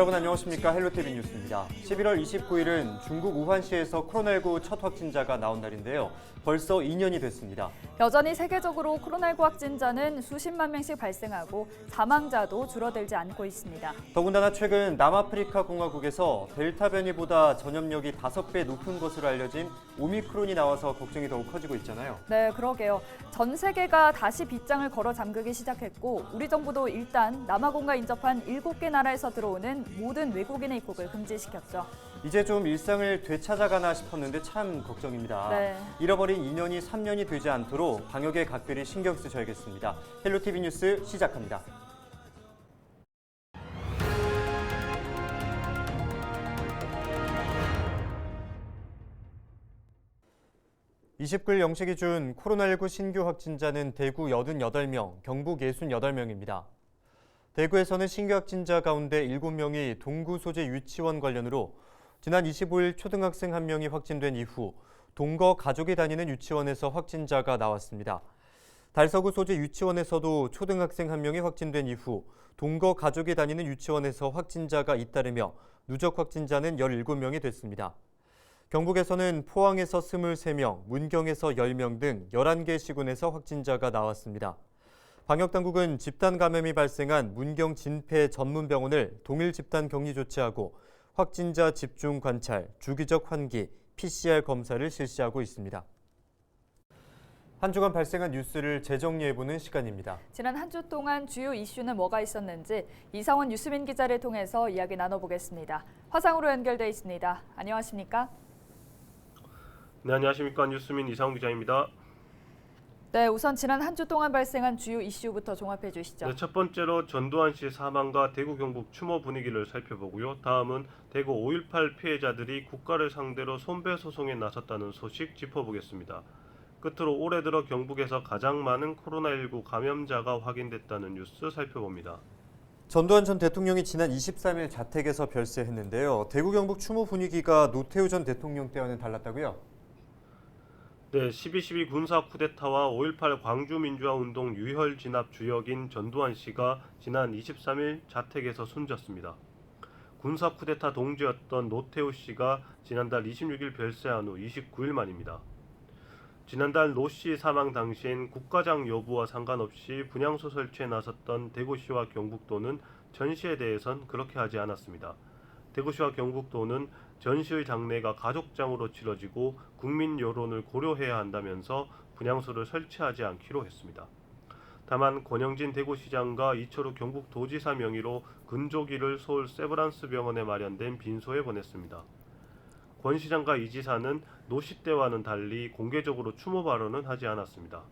여러분 안녕하십니까 헬로티비 뉴스입니다. 11월 29일은 중국 우한시에서 코로나19 첫 확진자가 나온 날인데요. 벌써 2년이 됐습니다. 여전히 세계적으로 코로나19 확진자는 수십만 명씩 발생하고 사망자도 줄어들지 않고 있습니다. 더군다나 최근 남아프리카 공화국에서 델타 변이보다 전염력이 5배 높은 것으로 알려진 오미크론이 나와서 걱정이 더욱 커지고 있잖아요. 네, 그러게요. 전 세계가 다시 빗장을 걸어 잠그기 시작했고 우리 정부도 일단 남아공과 인접한 7개 나라에서 들어오는 모든 외국인의 입국을 금지시켰죠. 이제 좀 일상을 되찾아가나 싶었는데 참 걱정입니다. 네. 잃어버린 2년이 3년이 되지 않도록 방역에 각별히 신경 쓰셔야겠습니다. 헬로티비 뉴스 시작합니다. (29일) 0시 기준 코로나19 신규 확진자는 대구 88명, 경북 68명입니다. 대구에서는 신규 확진자 가운데 7명이 동구 소재 유치원 관련으로 지난 25일 초등학생 한 명이 확진된 이후 동거 가족이 다니는 유치원에서 확진자가 나왔습니다. 달서구 소재 유치원에서도 초등학생 한 명이 확진된 이후 동거 가족이 다니는 유치원에서 확진자가 잇따르며 누적 확진자는 17명이 됐습니다. 경북에서는 포항에서 23명, 문경에서 10명 등 11개 시군에서 확진자가 나왔습니다. 방역당국은 집단 감염이 발생한 문경 진폐 전문 병원을 동일 집단 격리 조치하고 확진자 집중 관찰, 주기적 환기, PCR 검사를 실시하고 있습니다. 한 주간 발생한 뉴스를 재정리해보는 시간입니다. 지난 한 주 동안 주요 이슈는 뭐가 있었는지 이상원 뉴스민 기자를 통해서 이야기 나눠보겠습니다. 화상으로 연결돼 있습니다. 안녕하십니까? 네, 안녕하십니까 뉴스민 이상훈 기자입니다. 네, 우선 지난 한 주 동안 발생한 주요 이슈부터 종합해 주시죠. 네, 첫 번째로 전두환 씨 사망과 대구 경북 추모 분위기를 살펴보고요. 다음은 대구 5.18 피해자들이 국가를 상대로 손배 소송에 나섰다는 소식 짚어보겠습니다. 끝으로 올해 들어 경북에서 가장 많은 코로나19 감염자가 확인됐다는 뉴스 살펴봅니다. 전두환 전 대통령이 지난 23일 자택에서 별세했는데요. 대구 경북 추모 분위기가 노태우 전 대통령 때와는 달랐다고요? 네, 12.12 군사 쿠데타와 5.18 광주민주화 운동 유혈 진압 주역인 전두환 씨가 지난 23일 자택에서 숨졌습니다. 군사 쿠데타 동지였던 노태우 씨가 지난달 26일 별세한 후 29일 만입니다. 지난달 노 씨 사망 당시엔 국가장 여부와 상관없이 분향소 설치에 나섰던 대구시와 경북도는 전시에 대해선 그렇게 하지 않았습니다. 대구시와 경북도는 전시의 장례가 가족장으로 치러지고 국민 여론을 고려해야 한다면서 분향소를 설치하지 않기로 했습니다. 다만 권영진 대구시장과 이철우 경북도지사 명의로 근조기를 서울 세브란스 병원에 마련된 빈소에 보냈습니다. 권 시장과 이 지사는 노시 때와는 달리 공개적으로 추모 발언은 하지 않았습니다.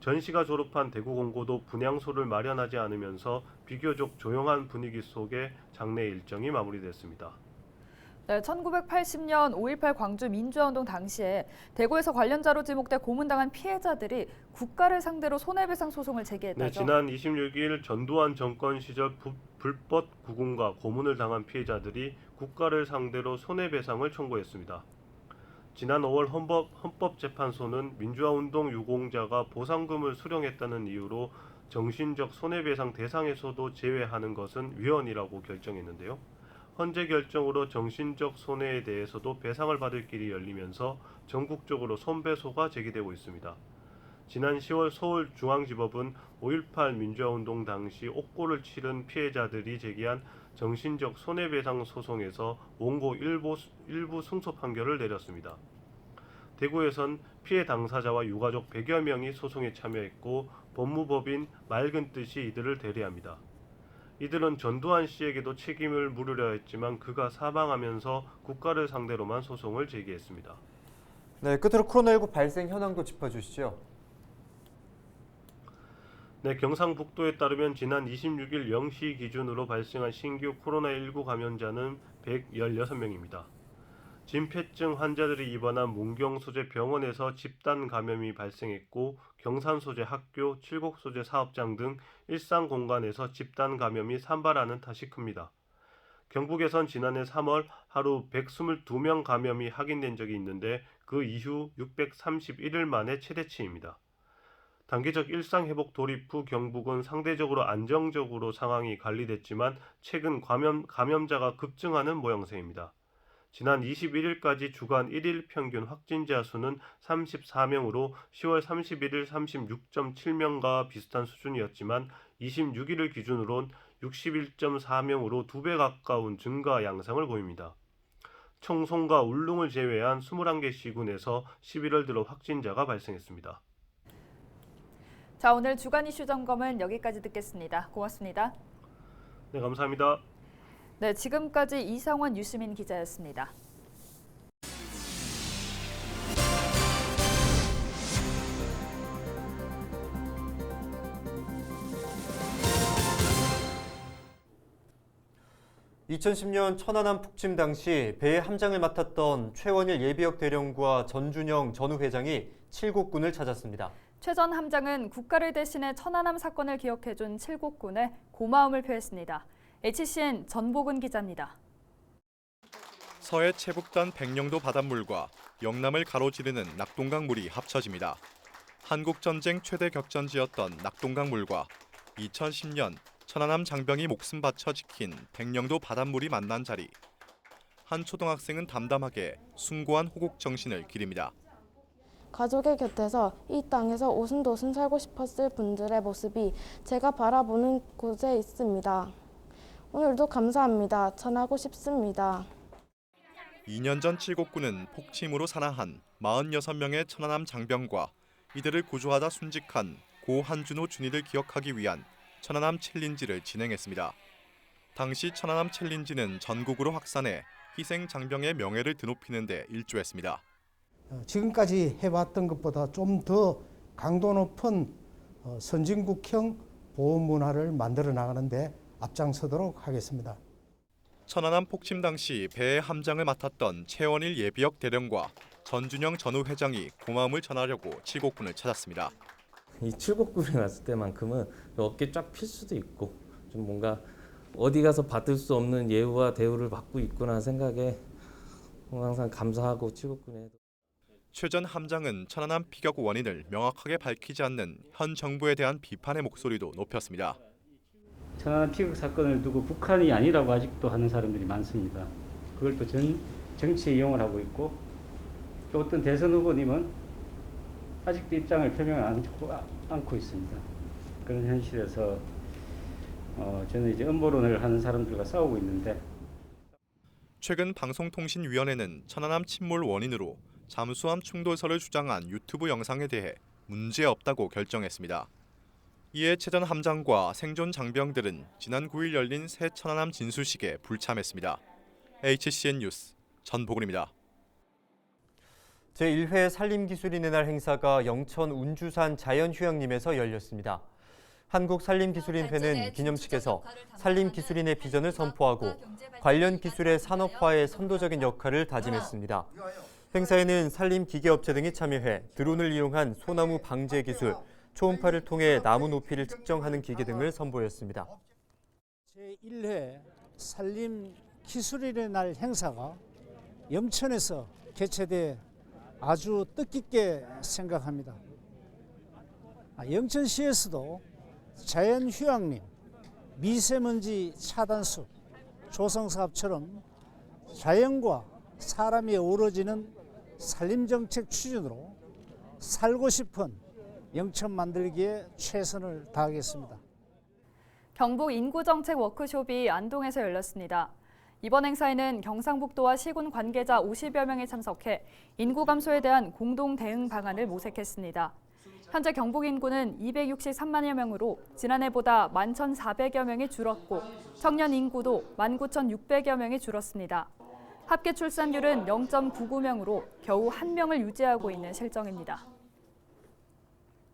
전 씨가 졸업한 대구 공고도 분향소를 마련하지 않으면서 비교적 조용한 분위기 속에 장례 일정이 마무리됐습니다. 네, 1980년 5.18 광주 민주화운동 당시에 대구에서 관련자로 지목돼 고문당한 피해자들이 국가를 상대로 손해배상 소송을 네, 제기했다죠. 지난 26일 전두환 정권 시절 부- 불법 구금과 고문을 당한 피해자들이 국가를 상대로 손해배상을 청구했습니다. 지난 5월 헌법, 헌법재판소는 민주화운동 유공자가 보상금을 수령했다는 이유로 정신적 손해배상 대상에서도 제외하는 것은 위헌이라고 결정했는데요. 헌재 결정으로 정신적 손해에 대해서도 배상을 받을 길이 열리면서 전국적으로 손배소가 제기되고 있습니다. 지난 10월 서울중앙지법은 5.18 민주화운동 당시 옥고를 치른 피해자들이 제기한 정신적 손해배상 소송에서 원고 일부, 일부 승소 판결을 내렸습니다. 대구에선 피해 당사자와 유가족 100여 명이 소송에 참여했고 법무법인 맑은 뜻이 이들을 대리합니다. 이들은 전두환 씨에게도 책임을 물으려 했지만 그가 사망하면서 국가를 상대로만 소송을 제기했습니다. 네, 끝으로 코로나19 발생 현황도 짚어주시죠. 네, 경상북도에 따르면 지난 26일 0시 기준으로 발생한 신규 코로나19 감염자는 116명입니다. 진폐증 환자들이 입원한 문경 소재 병원에서 집단 감염이 발생했고 경산 소재 학교, 칠곡 소재 사업장 등 일상 공간에서 집단 감염이 산발하는 탓이 큽니다. 경북에선 지난해 3월 하루 122명 감염이 확인된 적이 있는데 그 이후 631일 만에 최대치입니다. 단기적 일상 회복 돌입 후 경북은 상대적으로 안정적으로 상황이 관리됐지만 최근 감염, 감염자가 급증하는 모양새입니다. 지난 21일까지 주간 1일 평균 확진자 수는 34명으로 10월 31일 36.7명과 비슷한 수준이었지만 26일을 기준으론 61.4명으로 두 배 가까운 증가 양상을 보입니다. 청송과 울릉을 제외한 21개 시군에서 11월 들어 확진자가 발생했습니다. 자, 오늘 주간 이슈 점검은 여기까지 듣겠습니다. 고맙습니다. 네, 감사합니다. 네, 지금까지 이상원 유시민 기자였습니다. (2010년) 천안함 폭침 당시 배의 함장을 맡았던 최원일 예비역 대령과 전준영 전후 회장이 칠곡군을 찾았습니다. 최전 함장은 국가를 대신해 천안함 사건을 기억해준 칠곡군에 고마움을 표했습니다. HCN 전복은 기자입니다. 서해 체북단 백령도 바닷물과 영남을 가로지르는 낙동강 물이 합쳐집니다. 한국 전쟁 최대 격전지였던 낙동강 물과 2010년 천안함 장병이 목숨 바쳐 지킨 백령도 바닷물이 만난 자리. 한 초등학생은 담담하게 숭고한 호국 정신을 기립니다. 가족의 곁에서 이 땅에서 오순도순 살고 싶었을 분들의 모습이 제가 바라보는 곳에 있습니다. 오늘도 감사합니다. 전하고 싶습니다. 2년 전 칠곡군은 폭침으로 사망한 46명의 천안함 장병과 이들을 구조하다 순직한 고 한준호 준이를 기억하기 위한 천안함 챌린지를 진행했습니다. 당시 천안함 챌린지는 전국으로 확산해 희생 장병의 명예를 드높이는 데 일조했습니다. 어, 지금까지 해왔던 것보다 좀 더 강도 높은 어, 선진국형 보호 문화를 만들어 나가는데 앞장서도록 하겠습니다. 천안함 폭침 당시 배의 함장을 맡았던 최원일 예비역 대령과 전준영 전후 회장이 고마움을 전하려고 칠곡군을 찾았습니다. 이 칠곡군에 왔을 때만큼은 어깨 쫙 필 수도 있고 좀 뭔가 어디 가서 받을 수 없는 예우와 대우를 받고 있구나 생각에 항상 감사하고 칠곡군에 최전 함장은 천안함 피격 원인을 명확하게 밝히지 않는 현 정부에 대한 비판의 목소리도 높였습니다. 천안함 피격 사건을 두고 북한이 아니라고 아직도 하는 사람들이 많습니다. 그걸 또 전, 정치에 이용을 하고 있고 또 어떤 대선 후보님은 아직도 입장을 표명 않고, 않고 있습니다. 그런 현실에서 어, 저는 이제 음모론을 하는 사람들과 싸우고 있는데 최근 방송통신위원회는 천안함 침몰 원인으로 잠수함 충돌설을 주장한 유튜브 영상에 대해 문제 없다고 결정했습니다. 이에 최전 함장과 생존 장병들은 지난 9일 열린 새 천안함 진수식에 불참했습니다. HCN 뉴스 전보근입니다. 제1회 산림기술인의 날 행사가 영천 운주산 자연휴양림에서 열렸습니다. 한국산림기술인회는 기념식에서 산림기술인의 비전을 선포하고 관련 기술의 산업화에 선도적인 역할을 다짐했습니다. 행사에는 산림기계업체 등이 참여해 드론을 이용한 소나무 방제 기술, 초음파를 통해 나무 높이를 측정하는 기계 등을 선보였습니다. 제1회 산림 기술인의 날 행사가 영천에서 개최돼 아주 뜻깊게 생각합니다. 아, 영천시에서도 자연휴양림, 미세먼지 차단숲, 조성사업처럼 자연과 사람이 어우러지는 산림정책 추진으로 살고 싶은 영천 만들기에 최선을 다하겠습니다. 경북 인구정책 워크숍이 안동에서 열렸습니다. 이번 행사에는 경상북도와 시군 관계자 50여 명이 참석해 인구 감소에 대한 공동 대응 방안을 모색했습니다. 현재 경북 인구는 263만여 명으로 지난해보다 11,400여 명이 줄었고 청년 인구도 19,600여 명이 줄었습니다. 합계 출산율은 0.99명으로 겨우 한 명을 유지하고 있는 실정입니다.